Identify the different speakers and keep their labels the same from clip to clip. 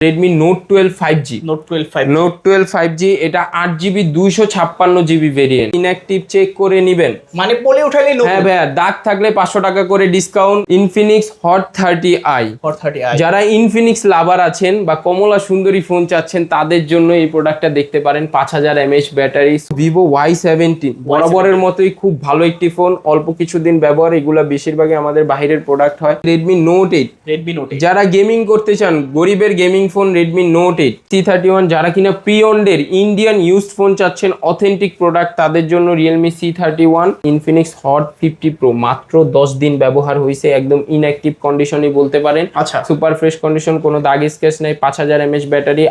Speaker 1: Redmi note twelve five G
Speaker 2: note twelve five
Speaker 1: note twelve five G এটা আট GB দুইশো ছাপ্পান্ন GB variant inactive check করে নিবেন।
Speaker 2: মানে বলে উঠাইলে
Speaker 1: হ্যাঁ ভাইয়া দাগ থাকলে পাঁচশো টাকা করে discount Infinix hot thirty I
Speaker 2: for thirty I
Speaker 1: যারা ইনফিনিক্স লাভার আছেন বা কমলা সুন্দরী ফোন চাচ্ছেন তাদের জন্য এই প্রোডাক্টটা দেখতে পারেন পাঁচ হাজার mAh battery Vivo Y seventeen বরাবরের মতোই খুব ভালো একটি ফোন অল্প কিছুদিন ব্যবহার এগুলো বেশিরভাগই আমাদের বাইরের প্রোডাক্ট হয়। Redmi note eight
Speaker 2: Redmi note
Speaker 1: যারা গেমিং করতে চান গরিবের gaming phone Redmi note eight C thirty one যারা কিনা প্রিয়ন্ডের ইন্ডিয়ান ইউজ ফোন চাচ্ছেন অথেন্টিক প্রোডাক্ট তাদের জন্য Realme C thirty one Infinix hot fifty pro মাত্র দশ দিন ব্যবহার হয়েছে একদম ইনঅ্যাক্টিভ কন্ডিশনই বলতে পারেন।
Speaker 2: আচ্ছা।
Speaker 1: সুপার ফ্রেশ কন্ডিশন কোনো দাগ স্কেচ নেই পাঁচ হাজার mAh battery.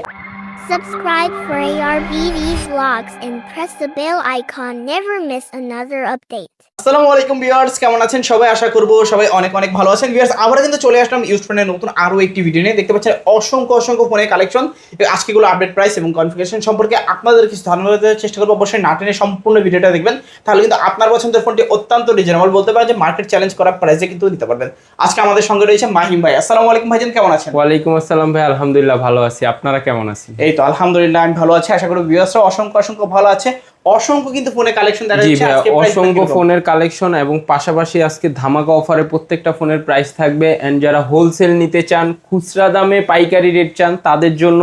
Speaker 3: Subscribe for ARBD vlogs and press the bell icon. Never miss another update.
Speaker 2: আসসালামু আলাইকুম ভিউয়ার্স কেমন আছেন সবাই? আশা করব সবাই অনেক অনেক ভালো আছেন। ভিউয়ার্স আবার কিন্তু চলে আসলাম ইউজ ফোনের নতুন আরও একটি ভিডিও নিয়ে। দেখতে পাচ্ছেন অসংখ্য অসংখ্য ফোনের কালেকশন আজকেগুলো আপডেট প্রাইস এবং কনফিগারেশন সম্পর্কে আপনাদের কিছু ধারণা দেওয়ার চেষ্টা করব। অবশ্যই না টেনে সম্পূর্ণ ভিডিওটা দেখবেন। তাহলে কিন্তু আপনার পছন্দের ফোনটি অত্যন্ত রিজনেবল বলতে পারেন যে মার্কেট চ্যালেঞ্জ করা প্রাইসে কিন্তু নিতে পারবেন। আজকে আমাদের সঙ্গে রয়েছে মাহিম ভাই। আসসালামু আলাইকুম ভাইজান কেমন আছেন?
Speaker 1: ওয়ালাইকুম আসসালাম ভাই আলহামদুলিল্লাহ ভালো আছি। আপনারা কেমন আছেন?
Speaker 2: এই তো আলহামদুলিল্লাহ আমি ভালো আছি। আশা করি ভিউয়ার্সরা অসংখ্য অসংখ্য ভালো আছে। অসংখ্য কিন্তু ফোনের কালেকশন দেখা যাচ্ছে আজকে
Speaker 1: অসংখ্য ফোনের কালেকশন এবং পাশাপাশি আজকে ধামাকা অফারে প্রত্যেকটা ফোনের প্রাইস থাকবে। এন্ড যারা হোলসেল নিতে চান খুচরা দামে পাইকারি রেট চান তাদের জন্য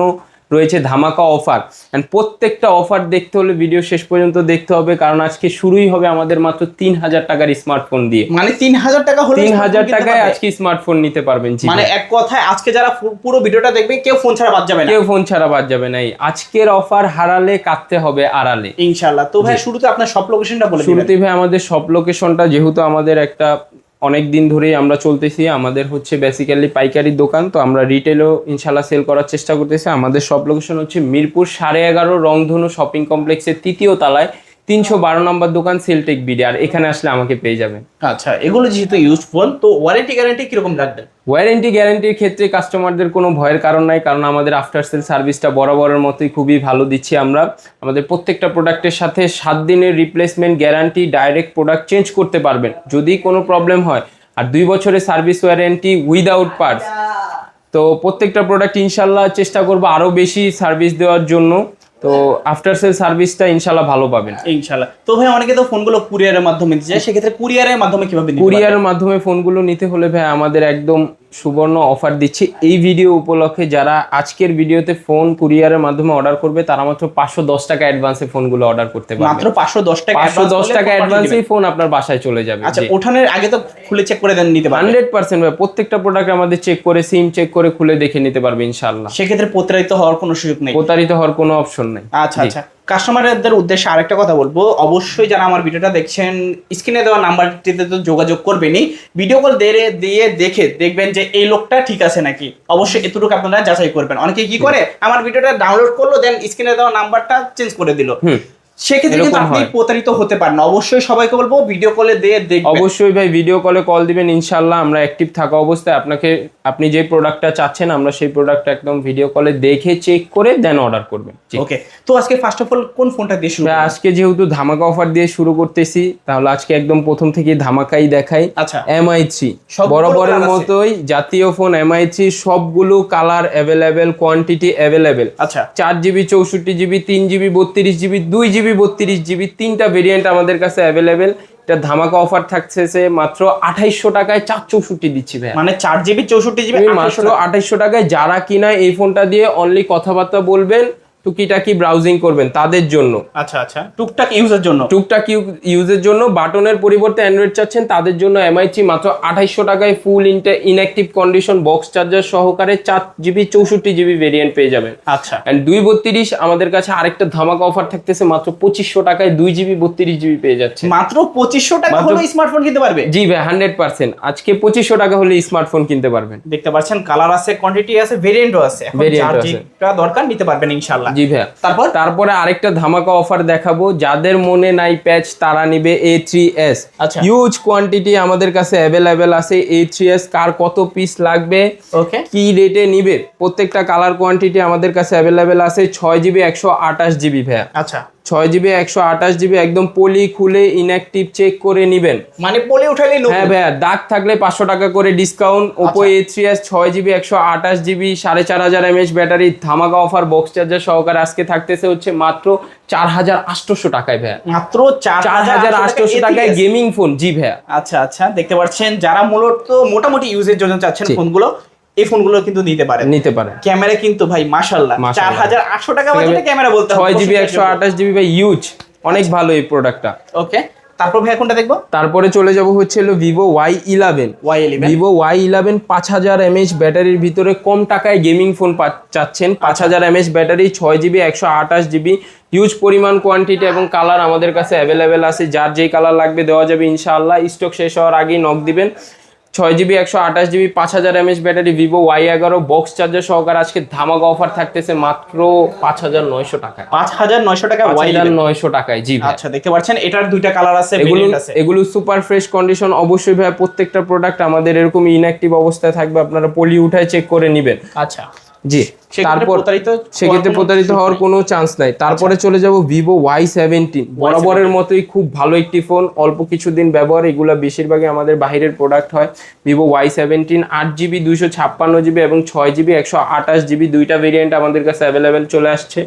Speaker 1: রয়েছে ধামাকা অফার। এন্ড প্রত্যেকটা অফার দেখতে হলে ভিডিও শেষ পর্যন্ত দেখতে হবে কারণ আজকে শুরুই হবে আমাদের মাত্র তিন হাজার টাকার স্মার্টফোন দিয়ে।
Speaker 2: মানে তিন হাজার টাকা হলে
Speaker 1: তিন হাজার টাকায়? আজকে স্মার্টফোন নিতে পারবেন
Speaker 2: মানে। এক কথায় আজকে যারা পুরো ভিডিওটা দেখবে কেউ ফোন ছাড়া বাদ যাবে না।
Speaker 1: কেউ ফোন ছাড়া বাদ যাবে নাই আজকের অফার হারালে কাটতে হবে আড়ালে।
Speaker 2: ইনশাআল্লাহ। তো ভাই শুরুতে আপনার সব লোকেশনটা বলে
Speaker 1: শুরুতে ভাই আমাদের সব লোকেশনটা যেহেতু আমাদের একটা অনেক দিন ধরেই আমরা চলতেছি, আমাদের হচ্ছে বেসিক্যালি পাইকারি দোকান, তো আমরা রিটেলও ইনশাল্লাহ সেল করার চেষ্টা করতেছি। আমাদের সব লোকেশন হচ্ছে মিরপুর সাড়ে এগারো রংধনু শপিং কমপ্লেক্সের তৃতীয় তলায়। তিনশো বারো নম্বর দোকান সেলটেক বিডি আর এখানে আসলে আমাকে পেয়ে যাবেন।
Speaker 2: আচ্ছা এগুলো যেহেতু ইউজ ফোন তো ওয়ারেন্টি গ্যারান্টি কীরকম রাখবেন?
Speaker 1: ওয়ারেন্টি গ্যারান্টির ক্ষেত্রে কাস্টমারদের কোনো ভয়ের কারণ নাই কারণ আমাদের আফটার সেল সার্ভিসটা বরাবরের মতোই খুবই ভালো দিচ্ছি আমরা। আমাদের প্রত্যেকটা প্রোডাক্টের সাথে সাত দিনের replacement guarantee direct product change করতে পারবেন। যদি কোনো প্রবলেম হয় আর দুই বছরের সার্ভিস ওয়ারেন্টি উইদাউট পার্টস তো প্রত্যেকটা প্রোডাক্ট ইনশাল্লাহ চেষ্টা করব আরও বেশি সার্ভিস দেওয়ার জন্য। তো আফটার সেল সার্ভিসটা ইনশাল্লাহ ভালো পাবেন।
Speaker 2: ইনশাল্লাহ তো ভাই অনেকে তো ফোনগুলো কুরিয়ারের মাধ্যমে দিতে চায় সেক্ষেত্রে কুরিয়ারের মাধ্যমে কীভাবে
Speaker 1: কুরিয়ারের মাধ্যমে ফোনগুলো নিতে হলে ভাই আমাদের একদম সুবর্ণ অফার দিচ্ছি। এই ভিডিও উপলক্ষে যারা আজকের ভিডিওতে ফোন কুরিয়ারের মাধ্যমে অর্ডার করবে তারা মাত্র পাঁচশো দশ টাকা অ্যাডভান্সে ফোনগুলো অর্ডার করতে পারবে।
Speaker 2: মাত্র পাঁচশো দশ টাকা
Speaker 1: পাঁচশো দশ টাকা অ্যাডভান্সেই ফোন আপনার বাসায় চলে যাবে।
Speaker 2: আচ্ছা ওঠানোর আগে তো খুলে চেক করে দেন নিতে পারবেন
Speaker 1: হান্ড্রেড পার্সেন্ট ভাই প্রত্যেকটা প্রোডাক্ট আমাদের চেক করে সিম চেক করে খুলে দেখে নিতে পারবে ইনশাল্লাহ
Speaker 2: সেক্ষেত্রে প্রতারিত হওয়ার কোনো সুযোগ নেই।
Speaker 1: প্রতারিত হওয়ার কোনো অপশন নেই।
Speaker 2: আচ্ছা আচ্ছা। কাস্টমারদের উদ্দেশ্যে আরেকটা কথা বলব। অবশ্যই যারা আমার ভিডিওটা দেখছেন স্ক্রিনে দেওয়া নাম্বারটিতে তো যোগাযোগ করবেনই। ভিডিও কল দিয়ে দিয়ে দেখে দেখবেন যে এই লোকটা ঠিক আছে নাকি? অবশ্যই এতটুকু আপনারা যাচাই করবেন। অনেকে কি করে? আমার ভিডিওটা ডাউনলোড করল দেন স্ক্রিনে দেওয়া নাম্বারটা চেঞ্জ করে দিল। সেক্ষেত্রে কিন্তু আপনি প্রতারিত হতে পারেন অবশ্যই সবাইকে বলব ভিডিও কলে দিয়ে দেখবেন।
Speaker 1: অবশ্যই ভাই ভিডিও কলে কল দিবেন ইনশাল্লাহ আমরা অ্যাক্টিভ থাকা অবস্থায় আপনাকে আপনি যে প্রোডাক্টটা চাচ্ছেন আমরা সেই প্রোডাক্টটা একদম ভিডিও কলে দেখে চেক করে দেন অর্ডার করবেন।
Speaker 2: ওকে তো আজকে ফার্স্ট অফ অল কোন ফোনটা দিয়ে শুরু
Speaker 1: আজকে যেহেতু ধামাকা অফার দিয়ে শুরু করতেছি তাহলে আজকে একদম প্রথম থেকে ধামাকাই দেখাই।
Speaker 2: আচ্ছা।
Speaker 1: এমআই থ্রি বরাবরের মতোই জাতীয় ফোন এমআই থ্রি সবগুলো কালার অ্যাভেলেবেল কোয়ান্টিটি অ্যাভেলেবেল
Speaker 2: আচ্ছা।
Speaker 1: চার জিবি চৌষট্টি জিবি তিন জিবি বত্রিশ জিবি দুই জিবি বত্রিশ জিবি তিনটা ভেরিয়েন্ট আমাদের কাছে অ্যাভেলেবেল এটা ধামাকা অফার থাকছে মাত্র আঠাইশশো টাকায় চার চৌষট্টি দিচ্ছি ভাই
Speaker 2: মানে চার জিবি চৌষট্টি জিবি
Speaker 1: মাত্র আঠাইশশো টাকায় যারা কিনা এই ফোনটা দিয়ে অনলি কথাবার্তা বলবেন টুকিটাকি ব্রাউজিং করবেন তাদের জন্য।
Speaker 2: আচ্ছা আচ্ছা। টুকটাক ইউজের জন্য।
Speaker 1: টুকটাক ইউজের জন্য বাটনের পরিবর্তে অ্যান্ড্রয়েড চাচ্ছেন তাদের জন্য এমআইচি মাত্র আঠাইশশো টাকায় ফুল ইনটে ইনঅ্যাক্টিভ কন্ডিশন বক্স চার্জার সহকারে চার জিবি চৌষট্টি জিবি ভেরিয়েন্ট পেয়ে যাবেন।
Speaker 2: আচ্ছা।
Speaker 1: অ্যান্ড দুই বত্রিশ আমাদের কাছে আরেকটা ধামাকা অফার থাকতেছে মাত্র পঁচিশশো টাকায় দুই জিবি বত্রিশ জিবি পেয়ে যাচ্ছে।
Speaker 2: মাত্র পঁচিশশো টাকা হলে স্মার্টফোন কিনতে পারবে?
Speaker 1: জি ভাই হান্ড্রেড পার্সেন্ট আজকে পঁচিশশো টাকা হলে স্মার্টফোন কিনতে পারবেন।
Speaker 2: দেখতে পাচ্ছেন কালার আছে কোয়ান্টিটি আছে ভেরিয়েন্টও আছে। যেটা দরকার নিতে পারবেন ইনশাআল্লাহ।
Speaker 1: জি ভাইয়া
Speaker 2: তারপর?
Speaker 1: তারপরে আরেকটা ধামাকা অফার দেখাবো। যাদের মনে নাই প্যাচ তারা নিবে এ থ্রি এস
Speaker 2: আচ্ছা।
Speaker 1: হিউজ কোয়ান্টিটি আমাদের কাছে অ্যাভেলেবেল আছে এ থ্রি এস কার কত পিস লাগবে?
Speaker 2: ওকে
Speaker 1: কি রেটে নিবে? প্রত্যেকটা কালার কোয়ান্টিটি আমাদের কাছে অ্যাভেলেবেল আছে। ছয় জিবি একশো আঠাশ জিবি ভ্যা
Speaker 2: আচ্ছা।
Speaker 1: ছয় জিবি একশো আঠাশ জিবি একদম পলি খুলে ইনঅ্যাক্টিভ চেক করে নিবেন।
Speaker 2: মানে পলি নতুন
Speaker 1: হ্যাঁ ভাইয়া দাগ থাকলে পাঁচশো টাকা করে discount Oppo. A three S ছয় জিবি একশো আঠাশ জিবি সাড়ে চার হাজার এমএচ ব্যাটারি ধামাকা অফার বক্স চার্জার সহকারে আজকে থাকতেছে হচ্ছে মাত্র চার হাজার আটশোশো টাকায় ভাইয়া।
Speaker 2: মাত্র চার
Speaker 1: হাজার আটশোশো টাকায় গেমিং ফোন জি ভাইয়া।
Speaker 2: আচ্ছা আচ্ছা দেখতে পাচ্ছেন যারা মূলত মোটামুটি ইউজের জন্য চাচ্ছেন। ফোনগুলো এই ফোনগুলো কিন্তু নিতে পারেন।
Speaker 1: নিতে পারেন।
Speaker 2: ক্যামেরা কিন্তু ভাই
Speaker 1: মাশাআল্লাহ।
Speaker 2: চার হাজার আটশো টাকা বাজেটে ক্যামেরা বলতে হবে
Speaker 1: ছয় জিবি ভাই ইউজ অনেক ভালো এই প্রোডাক্টটা
Speaker 2: ওকে তারপর ভাই কোনটা দেখব?
Speaker 1: তারপরে চলে যাব হচ্ছে হলো Vivo Y eleven
Speaker 2: Y eleven
Speaker 1: Vivo Y eleven পাঁচ হাজার এমএইচ ব্যাটারির ভিতরে কম টাকায় গেমিং ফোন চাচ্ছেন। পাঁচ হাজার এমএইচ ব্যাটারি ছয় জিবি একশো আঠাশ জিবি হিউজ পরিমাণ কোয়ান্টিটি এবং কালার আমাদের কাছে অ্যাভেলেবেল আছে। যার যেই কালার লাগবে দেওয়া যাবে ইনশাআল্লাহ। স্টক শেষ হওয়ার আগেই নক দিবেন। ছয় জিবি একশো আঠাশ জিবি পাঁচ হাজার এমএস ব্যাটারি ভিভো ওয়াই এগারো বক্স চার্জার সহকারে আজকে ধামাকা অফার থাকতেছে মাত্র পাঁচ হাজার নয়শো টাকায়।
Speaker 2: পাঁচ হাজার নয়শো টাকা ওয়াই
Speaker 1: হাজার নয়শো টাকায় জি
Speaker 2: আচ্ছা দেখতে পাচ্ছেন এটার দুইটা কালার আছে
Speaker 1: এগুলো এগুলো সুপার ফ্রেশ কন্ডিশন অবশ্যই ভাই প্রত্যেকটা প্রোডাক্ট আমাদের এরকম ইনঅ্যাক্টিভ অবস্থায় থাকবে আপনারা পলি উঠায় চেক করে নেবেন।
Speaker 2: আচ্ছা।
Speaker 1: জি তারপর সেক্ষেত্রে প্রতারিত হওয়ার কোনো চান্স নাই। তারপরে চলে যাব ভিভো ওয়াই সেভেন্টিন বরাবরের মতোই খুব ভালো একটি ফোন অল্প কিছুদিন ব্যবহার এগুলো বেশিরভাগই আমাদের বাহিরের প্রোডাক্ট হয়। ভিভো ওয়াই সেভেন্টিন আট জিবি দুইশো ছাপ্পান্ন জিবি এবং ছয় জিবি একশো আঠাশ জিবি দুইটা ভেরিয়েন্ট আমাদের কাছে অ্যাভেলেবেল চলে আসছে।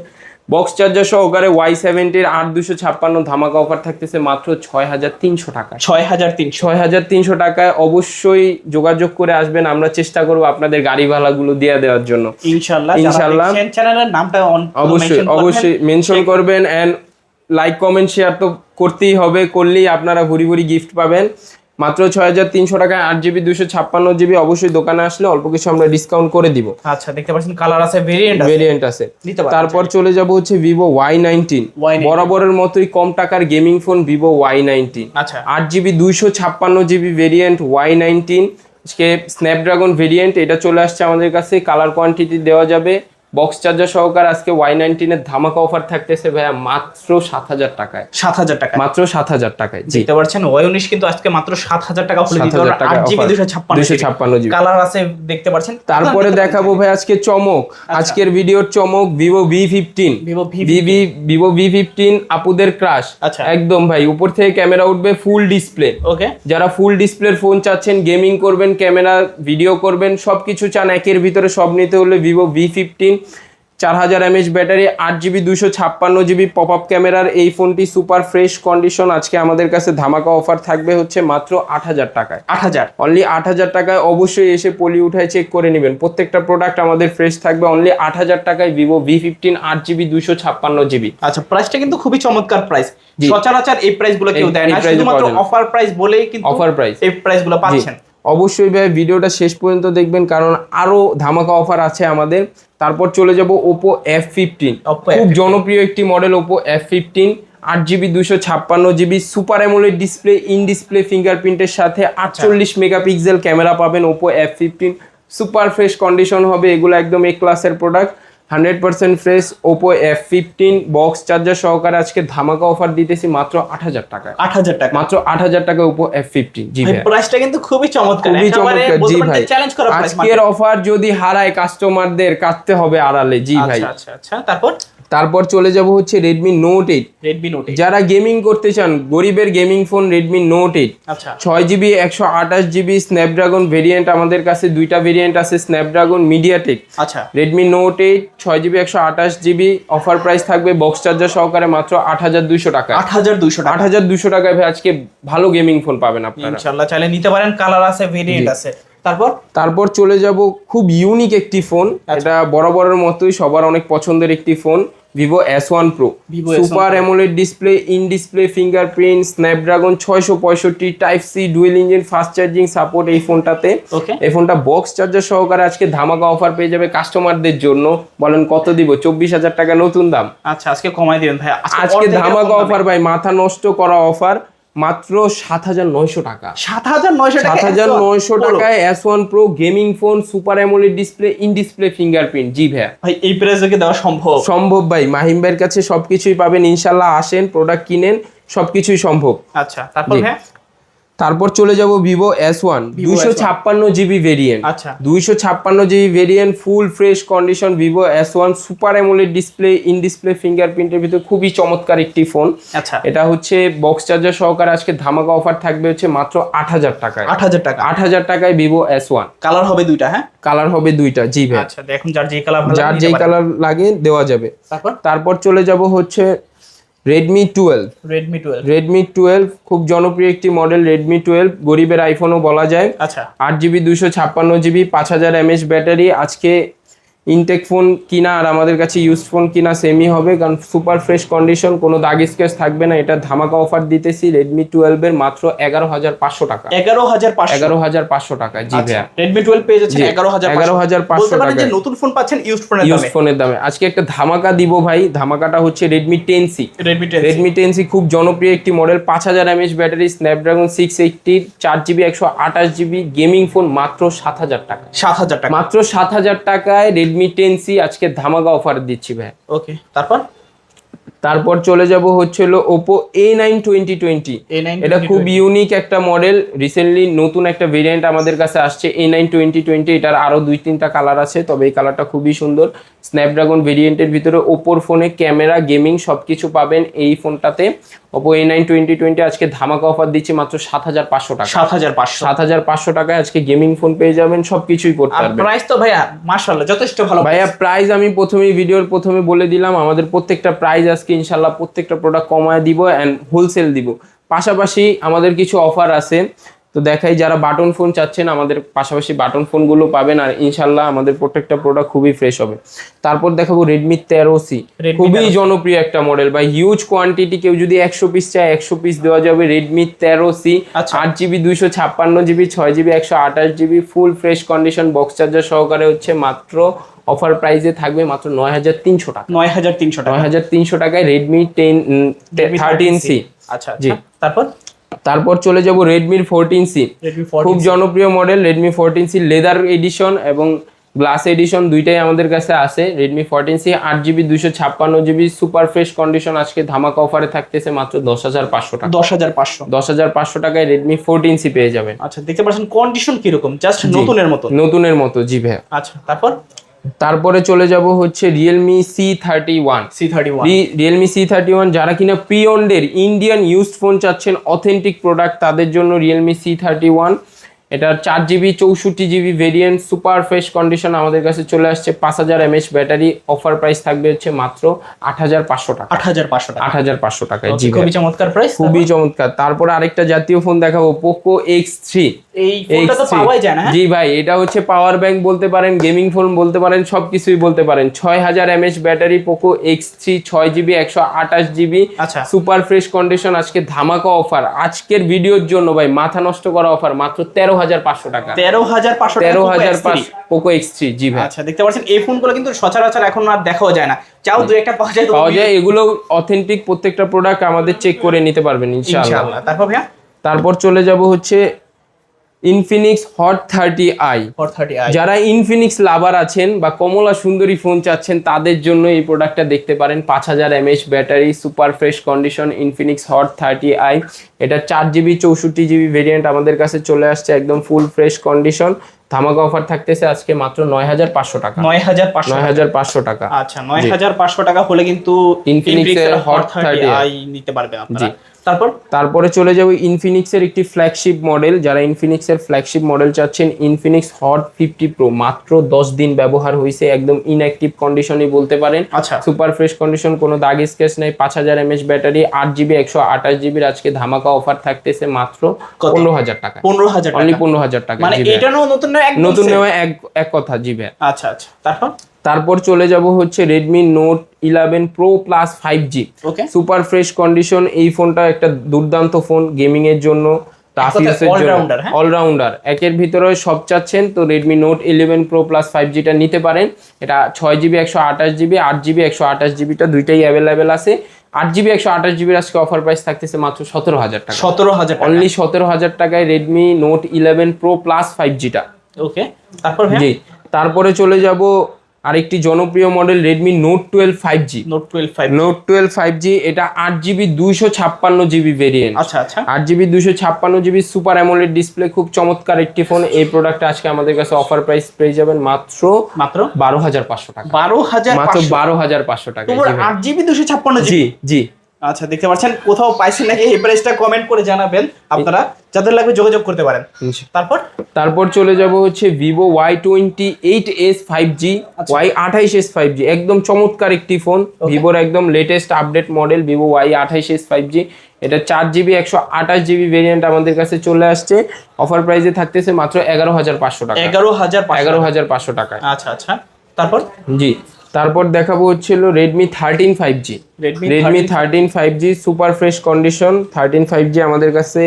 Speaker 1: বক্স চার্জার সহকারে ওয়াই সেভেন্টির আট দুশো ছাপ্পান্ন ধামাকা অফার থাকতেছে মাত্র ছয় হাজার তিনশো টাকা
Speaker 2: ছয় হাজার তিন
Speaker 1: ছয় হাজার তিনশো টাকায় অবশ্যই যোগাযোগ করে আসবেন আমরা চেষ্টা করব আপনাদের গাড়ি ভাড়াগুলো দিয়ে দেওয়ার জন্য।
Speaker 2: ইনশাল্লাহ। ইনশাল্লাহ চ্যানেলের নামটা
Speaker 1: অবশ্যই অবশ্যই মেনশন করবেন অ্যান্ড লাইক কমেন্ট শেয়ার তো করতেই হবে করলেই আপনারা ভুরি ভুরি গিফট পাবেন। মাত্র ছয় হাজার তিনশো টাকায় আট জিবি দুশো ছাপ্পান্ন জিবি অবশ্যই দোকানে আসলে অল্প কিছু আমরা ডিসকাউন্ট করে দিব।
Speaker 2: আচ্ছা দেখতে পাচ্ছেন কালার আছে ভেরিয়েন্ট
Speaker 1: ভেরিয়েন্ট আছে। তারপর চলে যাব হচ্ছে ভিভো ওয়াই নাইনটিন
Speaker 2: Y19
Speaker 1: বরাবরের মতোই কম টাকার gaming phone Vivo Y nineteen
Speaker 2: আচ্ছা।
Speaker 1: আট জিবি দুইশো ছাপ্পান্ন GB variant Y nineteen Snapdragon variant এটা চলে আসছে আমাদের কাছে। কালার কোয়ান্টিটি দেওয়া যাবে বক্স চার্জার সহকারে আজকে ওয়াই নাইনটিনের ধামাকা অফার থাকতেছে ভাইয়া মাত্র সাত হাজার টাকায়।
Speaker 2: সাত হাজার টাকা
Speaker 1: মাত্র সাত হাজার টাকায় জি।
Speaker 2: দেখতে পাচ্ছেন ওয়াই উনিশ কিন্তু আজকে মাত্র সাত হাজার টাকা হলে দিতে
Speaker 1: 7,000 টাকা
Speaker 2: আট জিবি
Speaker 1: offer।
Speaker 2: দুশো ছাপ্পান্ন
Speaker 1: 256 GB
Speaker 2: কালার আছে দেখতে পাচ্ছেন।
Speaker 1: তারপরে দেখাবো ভাই আজকে চমক। আজকের ভিডিওর চমক Vivo V fifteen
Speaker 2: Vivo V15
Speaker 1: ভিভি ভিভো ভি ফিফটিন আপুদের ক্রাশ
Speaker 2: আচ্ছা।
Speaker 1: একদম ভাই উপর থেকে ক্যামেরা উঠবে ফুল ডিসপ্লে
Speaker 2: ওকে
Speaker 1: যারা ফুল ডিসপ্লের ফোন চাচ্ছেন গেমিং করবেন ক্যামেরা ভিডিও করবেন সব কিছু চান একের ভিতরে সব নিতে হলে ভিভো ভি ফিফটিন চার হাজার এমএচ ব্যাটারি আট জিবি দুশো ছাপ্পান্ন জিবি পপ আপ ক্যামেরার। এই ফোনটি সুপার ফ্রেশ কন্ডিশন। আজকে আমাদের কাছে ধামাকা অফার থাকবে হচ্ছে মাত্র আট হাজার টাকায়।
Speaker 2: আট হাজার?
Speaker 1: অনলি আট হাজার টাকায় অবশ্যই এসে পলি উঠায় চেক করে নেবেন। প্রত্যেকটা প্রোডাক্ট আমাদের ফ্রেশ থাকবে। অনলি আট হাজার টাকায় ভিভো ভি ফিফটিন আট জিবি দুশো ছাপ্পান্ন জিবি
Speaker 2: আচ্ছা প্রাইসটা কিন্তু খুবই চমৎকার প্রাইস। সচরাচর এই প্রাইসগুলো কেউ দেয় না। শুধুমাত্র। অফার প্রাইস বলেই কিন্তু
Speaker 1: Offer price।
Speaker 2: এই প্রাইসগুলো পাচ্ছেন।
Speaker 1: অবশ্যই ভাই ভিডিওটা শেষ পর্যন্ত দেখবেন কারণ আরও ধামাকা অফার আছে আমাদের। তারপর চলে যাব ওপো এফ ফিফটিন খুব
Speaker 2: F15
Speaker 1: জনপ্রিয় একটি মডেল ওপো এফ ফিফটিন আট জিবি দুশো ছাপ্পান্ন GB super AMOLED display in display ফিঙ্গারপ্রিন্টের সাথে আটচল্লিশ মেগাপিক্সেল ক্যামেরা পাবেন Oppo F fifteen super fresh condition হবে এগুলো একদম এ ক্লাসের product hundred percent fresh Oppo F fifteen box charger সহকারে আজকে ধামাকা অফার দিতেছি মাত্র আট হাজার টাকায়।
Speaker 2: আট হাজার টাকা।
Speaker 1: মাত্র আট হাজার টাকা ওপো এফ ফিফটিন। জি ভাই
Speaker 2: প্রাইসটা কিন্তু খুবই চমৎকার
Speaker 1: খুবই
Speaker 2: একেবারে
Speaker 1: চমৎকার। জি ভাই। আজকের অফার যদি হারায় কাস্টমারদের কাটতে হবে আড়ালে। জি ভাই।
Speaker 2: আচ্ছা আচ্ছা। আচ্ছা তারপর?
Speaker 1: তারপর চলে যাব হচ্ছে Redmi note eight
Speaker 2: Redmi note
Speaker 1: যারা গেমিং করতে চান গরিবের gaming phone Redmi note eight
Speaker 2: আচ্ছা।
Speaker 1: ছয় জিবি একশো আঠাশ জিবি স্ন্যাপড্রাগন ভেরিয়েন্ট আমাদের কাছে দুইটা ভেরিয়েন্ট আছে স্ন্যাপড্রাগন মিডিয়াটেক
Speaker 2: আচ্ছা।
Speaker 1: রেডমি নোট এইট ছয় জিবি একশো আঠাশ জিবি অফার প্রাইস থাকবে বক্স চার্জার সহকারে মাত্র আট হাজার দুইশো টাকা।
Speaker 2: আট হাজার দুইশো
Speaker 1: আট হাজার দুশো টাকায় ভাই আজকে ভালো গেমিং ফোন পাবেন আপনারা।
Speaker 2: ইনশাল্লাহ চাইলে নিতে পারেন কালার আছে ভেরিয়েন্ট আছে। তারপর?
Speaker 1: তারপর চলে যাব খুব ইউনিক একটি ফোন
Speaker 2: আচ্ছা।
Speaker 1: এটা বরাবরের মতোই সবার অনেক পছন্দের একটি phone Vivo S one pro
Speaker 2: Vivo S1
Speaker 1: super. AMOLED display in display fingerprint Snapdragon ছয়শো পঁয়ষট্টি type C dual engine fast charging support এই ফোনটাতে। এই ফোনটা বক্স চার্জার সহকারে আজকে ধামাকা অফার পেয়ে যাবে কাস্টমারদের জন্য। বলেন কত দিব? চব্বিশ হাজার টাকা নতুন দাম।
Speaker 2: আচ্ছা আজকে কমাই দিবেন ভাই।
Speaker 1: আজকে ধামাকা অফার ভাই মাথা নষ্ট করা অফার মাত্র সাত হাজার নয়শো টাকা।
Speaker 2: সাত হাজার নয়শো
Speaker 1: সাত হাজার নয়শো টাকায় S one pro gaming phone super AMOLED display in display fingerprint জি ভাই
Speaker 2: ভাই এই প্রাইসে কি দেওয়া সম্ভব?
Speaker 1: সম্ভব ভাই। মাহিম ভাইয়ের কাছে সবকিছুই পাবেন। ইনশাল্লাহ আসেন প্রোডাক্ট কিনেন সবকিছুই সম্ভব।
Speaker 2: আচ্ছা তারপর।
Speaker 1: তারপর চলে যাব ভিভো এস ওয়ান দুইশো ছাপ্পান্ন জিবি ভেরিয়েন্ট
Speaker 2: আচ্ছা।
Speaker 1: দুইশো ছাপ্পান্ন GB variant full fresh condition Vivo S one super AMOLED display in display ফিঙ্গারপ্রিন্টের ভিতরে খুবই চমৎকার একটি ফোন
Speaker 2: আচ্ছা।
Speaker 1: এটা হচ্ছে বক্স চার্জার সহকারে আজকে ধামাকা অফার থাকবে হচ্ছে মাত্র আট হাজার টাকায়।
Speaker 2: আট হাজার টাকা।
Speaker 1: আট হাজার টাকায় ভিভো এস ওয়ান
Speaker 2: কালার হবে দুইটা হ্যাঁ?
Speaker 1: কালার হবে দুইটা জি ভাই।
Speaker 2: আচ্ছা দেখুন যার যে কালার
Speaker 1: যার
Speaker 2: লাগে
Speaker 1: যেই কালার লাগে দেওয়া যাবে।
Speaker 2: তারপর?
Speaker 1: তারপর চলে যাব হচ্ছে Redmi twelve
Speaker 2: Redmi twelve
Speaker 1: Redmi twelve খুব জনপ্রিয় একটি মডেল রেডমি টুয়েলভ গরিবের আইফোনও বলা যায়।
Speaker 2: আচ্ছা।
Speaker 1: আট জিবি দুশো ছাপ্পান্ন জিবি পাঁচ হাজার এমএচ ব্যাটারি আজকে ইনটেক ফোন কিনা আর আমাদের কাছে ইউজ ফোন কিনা সেমই হবে কারণ সুপার ফ্রেশ কন্ডিশন কোনো দাগ স্কেচ থাকবে না। এটা ধামাকা অফার দিতেছি রেডমি টুয়েলভের মাত্র এগারো হাজার পাঁচশো টাকা।
Speaker 2: এগারো হাজার পাঁচশো।
Speaker 1: এগারো হাজার পাঁচশো টাকা জি ভাইয়া।
Speaker 2: রেডমি টুয়েলভ পেয়ে যাচ্ছেন
Speaker 1: জি,
Speaker 2: এগারো হাজার
Speaker 1: 11,500
Speaker 2: বলতে পারেন যে
Speaker 1: টাকায়।
Speaker 2: নতুন ফোন পাচ্ছেন ইউজ ফোনের
Speaker 1: ইউজ ফোনের দামে। আজকে একটা ধামাকা দিব ভাই ধামাকাটা হচ্ছে Redmi ten C
Speaker 2: Redmi ten
Speaker 1: C খুব জনপ্রিয় একটি মডেল পাঁচ হাজার এমএচ ব্যাটারি স্ন্যাপড্রাগন সিক্স এইটটির চার জিবি একশো আঠাশ জিবি গেমিং ফোন মাত্র সাত হাজার টাকা।
Speaker 2: সাত হাজার টাকা।
Speaker 1: মাত্র সাত হাজার টাকায় রেডমি সি আজকে ধামাকা অফার দিচ্ছি ভাই।
Speaker 2: ওকে তারপর?
Speaker 1: তারপর চলে যাব হচ্ছে হলো Oppo A nine twenty twenty এটা খুব ইউনিক একটা মডেল রিসেন্টলি নতুন একটা ভেরিয়েন্ট আমাদের কাছে আসছে এ নাইন টোয়েন্টি টোয়েন্টি এটার আরও দুই তিনটা কালার আছে তবে এই কালারটা খুবই সুন্দর। স্ন্যাপড্রাগন ভেরিয়েন্টের ভিতরে ওপোর ফোনে ক্যামেরা গেমিং সব কিছু পাবেন এই ফোনটাতে Oppo A nine twenty twenty আজকে ধামাকা অফার দিচ্ছি মাত্র সাত হাজার পাঁচশো টাকা।
Speaker 2: সাত হাজার পাঁচশো।
Speaker 1: সাত হাজার পাঁচশো টাকায় আজকে গেমিং ফোন পেয়ে যাবেন সব কিছুই করতে পারবেন।
Speaker 2: প্রাইস তো ভাইয়া মাশাআল্লাহ যথেষ্ট ভালো
Speaker 1: ভাইয়া প্রাইস আমি প্রথমেই ভিডিওর প্রথমে বলে দিলাম আমাদের প্রত্যেকটা প্রাইস আজকে ইনশাল্লাহ প্রত্যেকটা প্রোডাক্ট কমায় দিব অ্যান্ড হোলসেল দিব। পাশাপাশি আমাদের কিছু অফার আছে। তো দেখাই যারা বাটন ফোন চাচ্ছেন আমাদের পাশাপাশি বাটন ফোনগুলো পাবেন আর ইনশাল্লাহ আমাদের প্রত্যেকটা প্রোডাক্ট খুবই ফ্রেশ হবে। তারপর দেখাবো রেডমি তেরো সি খুবই জনপ্রিয় একটা মডেল বা হিউজ কোয়ান্টিটি কেউ যদি একশো পিস চায় একশো পিস দেওয়া যাবে রেডমি তেরো সি
Speaker 2: আচ্ছা।
Speaker 1: আট জিবি দুইশো ছাপ্পান্ন জিবি ছয় জিবি একশো আঠাশ GB full fresh condition box charger সহকারে হচ্ছে মাত্র অফার প্রাইসে থাকবে মাত্র নয় হাজার তিনশো টাকা।
Speaker 2: নয় হাজার তিনশো টাকা।
Speaker 1: নয় হাজার তিনশো টাকায় রেডমি টেন থার্টিন সি
Speaker 2: আচ্ছা
Speaker 1: জি।
Speaker 2: আচ্ছা তারপর?
Speaker 1: তারপর চলে যাব রেডমির ফোরটিন সি খুব জনপ্রিয় model Redmi fourteen C leather edition এবং গ্লাস এডিশন দুইটাই আমাদের কাছে আছে। রেডমি ফোরটিন সি আট জিবি দুইশো ছাপ্পান্ন জিবি সুপার ফ্রেশ কন্ডিশন আজকে ধামাকা অফারে থাকতেছে মাত্র দশ হাজার পাঁচশো টাকা।
Speaker 2: দশ হাজার পাঁচশো।
Speaker 1: দশ হাজার পাঁচশো টাকায় রেডমি ফোরটিন সি পেয়ে যাবেন।
Speaker 2: আচ্ছা দেখতে পাচ্ছেন কন্ডিশন কীরকম? জাস্ট। নতুনের মতো?
Speaker 1: নতুনের মতো জি ভাইয়া।
Speaker 2: আচ্ছা তারপর?
Speaker 1: তারপরে চলে যাব হচ্ছে Realme C thirty one
Speaker 2: C thirty one
Speaker 1: Realme C thirty one যারা কিনা প্রিয়ন্ডের ইন্ডিয়ান ইউজ ফোন চাচ্ছেন অথেন্টিক প্রোডাক্ট তাদের জন্য রিয়েলমি সি থার্টি ওয়ান এটার চার জিবি চৌষট্টি GB variant super fresh condition আমাদের কাছে চলে আসছে পাঁচ হাজার এমএচ ব্যাটারি অফার প্রাইস থাকবে হচ্ছে মাত্র আট হাজার পাঁচশো টাকা।
Speaker 2: আট হাজার পাঁচশো টাকা।
Speaker 1: আট হাজার পাঁচশো টাকায় জি
Speaker 2: খুবই চমৎকার প্রাইস
Speaker 1: খুবই চমৎকার। তারপরে আরেকটা জাতীয় ফোন দেখাবো পোকো এক্স থ্রি
Speaker 2: এই ফোনটা তো
Speaker 1: X3
Speaker 2: পাওয়াই যায় না?
Speaker 1: জি ভাই এটা হচ্ছে পাওয়ার ব্যাংক বলতে পারেন গেমিং ফোন বলতে পারেন সবকিছুই বলতে পারেন। ছয় হাজার mAh battery Poco X three ছয় জিবি একশো আঠাশ জিবি সুপার ফ্রেশ কন্ডিশন আজকে ধামাকা অফার আজকের ভিডিওর জন্য ভাই মাথা নষ্ট করা অফার মাত্র তেরো হাজার পাঁচশো টাকা।
Speaker 2: তেরো হাজার পাঁচশো
Speaker 1: তেরো হাজার পোকো এক্স থ্রি জি ভাই।
Speaker 2: আচ্ছা দেখতে পাচ্ছেন এই ফোনগুলো কিন্তু সচরাচর এখন আর দেখাও যায় না। চাও দু একটা পাওয়া যায়
Speaker 1: পাওয়া যায় এগুলো অথেন্টিক প্রত্যেকটা প্রোডাক্ট আমাদের চেক করে নিতে পারবেন ইনশাআল্লাহ।
Speaker 2: তারপর ভাইয়া?
Speaker 1: তারপর চলে যাব হচ্ছে ইনফিনিক্স হট থার্টি আই যারা ইনফিনিক্স লাভার আছেন বা কমলা সুন্দরী ফোন চাচ্ছেন তাদের জন্য এই প্রোডাক্টটা দেখতে পারেন। পাঁচ হাজার mAh battery super fresh condition Infinix hot thirty I এটা চার জিবি চৌষট্টি জিবি ভেরিয়েন্ট আমাদের কাছে চলে আসছে একদম ফুল ফ্রেশ কন্ডিশন ধামাকা অফার থাকতেছে আজকে মাত্র নয় হাজার পাঁচশো টাকা।
Speaker 2: নয় হাজার পাঁচশো
Speaker 1: নয় হাজার পাঁচশো টাকা।
Speaker 2: আচ্ছা নয় হাজার পাঁচশো টাকা হলে কিন্তু
Speaker 1: ইনফিনিক্স
Speaker 2: হট থার্টি আই নিতে পারবেন আপনারা। তারপর?
Speaker 1: তারপরে চলে যাব ইনফিনিক্সের একটি ফ্ল্যাগশিপ মডেল যারা ইনফিনিক্সের ফ্ল্যাগশিপ মডেল চাচ্ছেন ইনফিনিক্স হট ফিফটি প্রো মাত্র দশ দিন ব্যবহার হয়েছে একদম ইনঅ্যাক্টিভ কন্ডিশনই বলতে পারেন।
Speaker 2: আচ্ছা।
Speaker 1: সুপার ফ্রেশ কন্ডিশন কোনো দাগ স্কেচ নেই পাঁচ হাজার এমএচ ব্যাটারি আট জিবি একশো আঠাশ জিবির আজকে ধামাকা অফার থাকতেছে মাত্র? পনেরো হাজার টাকা।
Speaker 2: পনেরো হাজার
Speaker 1: অনলি
Speaker 2: টাকা।
Speaker 1: পনেরো হাজার টাকা
Speaker 2: মানে এটা নতুন
Speaker 1: নতুন? নেওয়া এক এক কথা জি ভাইয়া।
Speaker 2: আচ্ছা আচ্ছা। তারপর?
Speaker 1: তারপর চলে যাব হচ্ছে Redmi note eleven pro plus five G
Speaker 2: okay
Speaker 1: super fresh condition এই ফোনটা একটা দুর্দান্ত ফোন গেমিং এর জন্য জন্য।
Speaker 2: হ্যাঁ?
Speaker 1: অলরাউন্ডার একের ভিতরে সব চাচ্ছেন তো Redmi note eleven pro plus five জিটা নিতে পারেন। এটা ছয় জিবি একশো আঠাশ জিবি আট জিবি একশো আঠাশ জিবিটা দুইটাই অ্যাভেলেবেল আছে। আট জিবি একশো আঠাশ জিবির আজকে অফার প্রাইস থাকতেছে মাত্র সতেরো হাজার টাকা।
Speaker 2: সতেরো হাজার টাকা।
Speaker 1: অনলি সতেরো হাজার টাকায় Redmi note eleven pro plus five জিটা
Speaker 2: okay তারপর?
Speaker 1: জি তারপরে চলে যাব আরেকটি জনপ্রিয় model Redmi note twelve five G
Speaker 2: note twelve five
Speaker 1: note twelve five G এটা আট জিবি দুইশো ছাপ্পান্ন জিবি ভেরিয়েন্ট
Speaker 2: আচ্ছা আচ্ছা।
Speaker 1: আট জিবি দুইশো ছাপ্পান্ন জিবি সুপার অ্যামোলেড ডিসপ্লে খুব চমৎকার একটি ফোন এই প্রোডাক্ট আজকে আমাদের কাছে অফার প্রাইস পেয়ে যাবেন মাত্র
Speaker 2: মাত্র?
Speaker 1: বারো হাজার পাঁচশো টাকা।
Speaker 2: বারো হাজার
Speaker 1: মাত্র বারো হাজার পাঁচশো টাকা
Speaker 2: আট জিবি দুশো ছাপ্পান্ন
Speaker 1: জি জি।
Speaker 2: আচ্ছা দেখতে পাচ্ছেন কোথাও পাইছেন নাকি এই প্রাইসটা কমেন্ট করে জানাবেন আপনারা যাদের লাগবে যোগাযোগ করতে পারেন। তারপর?
Speaker 1: তারপর চলে যাব হচ্ছে Vivo Y twenty eight S five G. Y আঠাইশ এস ফাইভ জি একদম চমৎকার একটি ফোন ভিভোর একদম latest update model Vivo Y আঠাইশ এস ফাইভ জি এটা চার জিবি একশো আঠাশ জিবি ভেরিয়েন্ট আমাদের কাছে চলে আসছে। অফার প্রাইসে থাকতেছে মাত্র এগারো হাজার পাঁচশো টাকা।
Speaker 2: এগারো হাজার
Speaker 1: এগারো হাজার পাঁচশো টাকায়।
Speaker 2: আচ্ছা আচ্ছা। তারপর?
Speaker 1: জি। তারপর দেখাবো হচ্ছিল Redmi thirteen five G
Speaker 2: Redmi
Speaker 1: Redmi thirteen five G super fresh condition thirteen five G আমাদের কাছে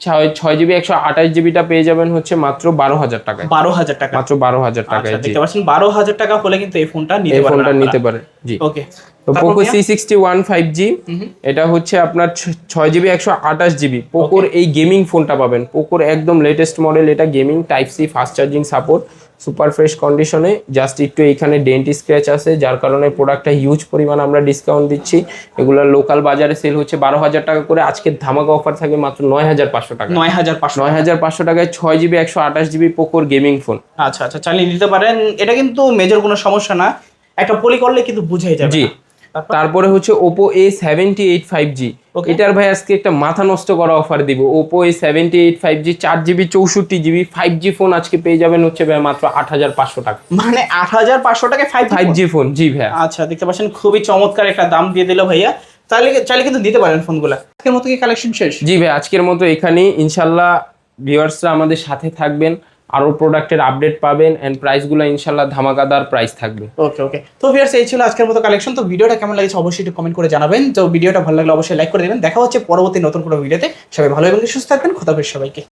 Speaker 1: ছয় ছয় জিবি একশো আঠাশ জিবিটা পেয়ে যাবেন হচ্ছে মাত্র বারো হাজার টাকায়।
Speaker 2: বারো হাজার টাকা।
Speaker 1: মাত্র বারো হাজার টাকায়
Speaker 2: আচ্ছা দেখতে পাচ্ছেন বারো হাজার টাকা হলে কিন্তু এই ফোনটা নিতে পারবেন
Speaker 1: ফোনটা নিতে পারে জি।
Speaker 2: Okay
Speaker 1: Poco C sixty one five G এটা হচ্ছে আপনার ছয় জিবি একশো আঠাশ জিবি পোকোর এই গেমিং ফোনটা পাবেন। পোকোর একদম লেটেস্ট মডেল এটা gaming type C fast charging support super fresh কন্ডিশনে জাস্ট একটু এইখানে ডেন্ট স্ক্র্যাচ আছে যার কারণে প্রোডাক্টটা হিউজ পরিমাণ আমরা ডিসকাউন্ট দিচ্ছি। এগুলো লোকাল বাজারে সেল হচ্ছে বারো হাজার টাকা করে। আজকে ধামাকা অফার থাকে মাত্র নয় হাজার পাঁচশো টাকা।
Speaker 2: নয় হাজার পাঁচশো
Speaker 1: নয় হাজার পাঁচশো টাকায় ছয় জিবি একশো আঠাশ জিবি পোকোর গেমিং ফোন
Speaker 2: আচ্ছা আচ্ছা চালিয়ে নিতে পারেন। এটা কিন্তু মেজর কোনো সমস্যা না। একটা পলি করলে কিন্তু বুঝাই যাবে
Speaker 1: জি।
Speaker 2: তারপর?
Speaker 1: হচ্ছে Oppo A seventy eight five G. এটার ভাই আজকে একটা মাথা নষ্ট করা অফার দিব। Oppo A seventy eight five G চার জিবি চৌষট্টি জিবি ফাইভ জি ফোন আজকে পেয়ে যাবেন হচ্ছে ভাই মাত্র আট হাজার পাঁচশো টাকা।
Speaker 2: মানে আট হাজার পাঁচশো টাকায় ফাইভ
Speaker 1: ফাইভ জি ফোন জি ভাই
Speaker 2: আচ্ছা দেখতে পাচ্ছেন খুবই চমৎকার একটা দাম দিয়ে দিল ভাইয়া। তাহলে চাইলে কিন্তু দিতে পারেন ফোনগুলো আজকের মতো কি কালেকশন শেষ?
Speaker 1: জি ভাই আজকের মতো এখানেই। ইনশাল্লাহ ভিউয়ার্সরা আমাদের সাথে থাকবেন। আরও প্রোডাক্টের আপডেট পাবেন অ্যান্ড প্রাইসগুলো ইনশাল্লাহ ধামাকাদার প্রাইস থাকবে।
Speaker 2: ওকে ওকে তো ভিউয়ার্স এই ছিল আজকের মতো কালেকশন তো ভিডিওটা কেমন লাগছে অবশ্যই একটু কমেন্ট করে জানাবেন। তো ভিডিওটা ভালো লাগলে অবশ্যই লাইক করে দেবেন। দেখা হচ্ছে পরবর্তী নতুন কোনো ভিডিওতে সবাই ভালো এবং সুস্থ থাকবেন। খোদা হাফেজ সবাইকে।